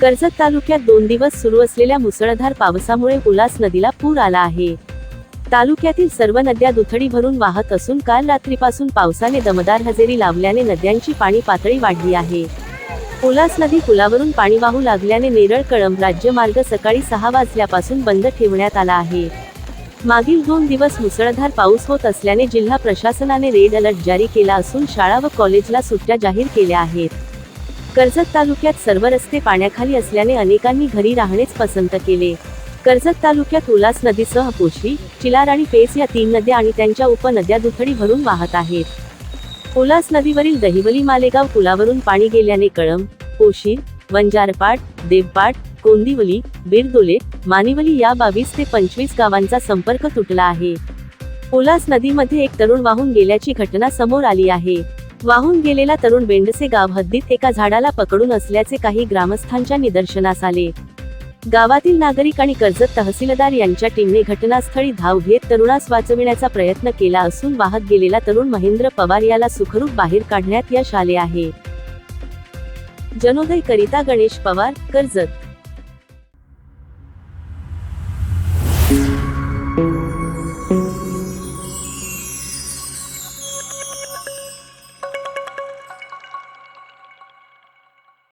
कर्जत तालुक्यात दोन दिवस सुरू असलेल्या मुसळधार पावसामुळे उल्हास नदीला पूर आला आहे. तालुक्यातील सर्व नद्या दुथडी भरून वाहत असून काल रात्रीपासून पावसाने दमदार हजेरी लावल्याने नद्यांची पाणी पातळी वाढली आहे. उल्हास नदी पुलावरून पाणी वाहू लागल्याने नेरळ कळंब राज्यमार्ग सकाळी सहा वाजल्यापासून बंद ठेवण्यात आला आहे. मागील दोन दिवस मुसळधार पाऊस होत असल्याने जिल्हा प्रशासनाने रेड अलर्ट जारी केला असून शाळा व कॉलेजला सुट्ट्या जाहीर केल्या आहेत. कर्जत तालुक्यात सर्व रस्ते पाण्याखाली असल्याने अनेकांनी घरी राहणेच पसंत केले. कर्जत तालुक्यात उल्हास नदीसह पोशी चिलार आणि पेस या तीन नद्या आणि त्यांच्या उपनद्या दुथडी भरून वाहत आहेत. उल्हास नदीवरील दहिवली मालेगाव पुलावरून पाणी गेल्याने कळम पोशीर वंजारपाट देवपाट कोंदिवली बिरदोले मानिवली या बावीस ते पंचवीस गावांचा संपर्क तुटला आहे. उल्हास नदीमध्ये एक तरुण वाहून गेल्याची घटना समोर आली आहे. वाहून गेलेला तरुण बेंडसे गाव हद्दीत एका झाडाला पकडून असल्याचे काही ग्रामस्थांच्या निदर्शनास आले. गावातील नागरिक आणि कर्जत तहसीलदार यांच्या टीमने घटनास्थळी धाव घेत तरुणास वाचविण्याचा प्रयत्न केला असून वाहत गेलेला तरुण महेंद्र पवार याला सुखरूप बाहेर काढण्यात यश आले आहे. जनोदय करिता गणेश पवार कर्जत.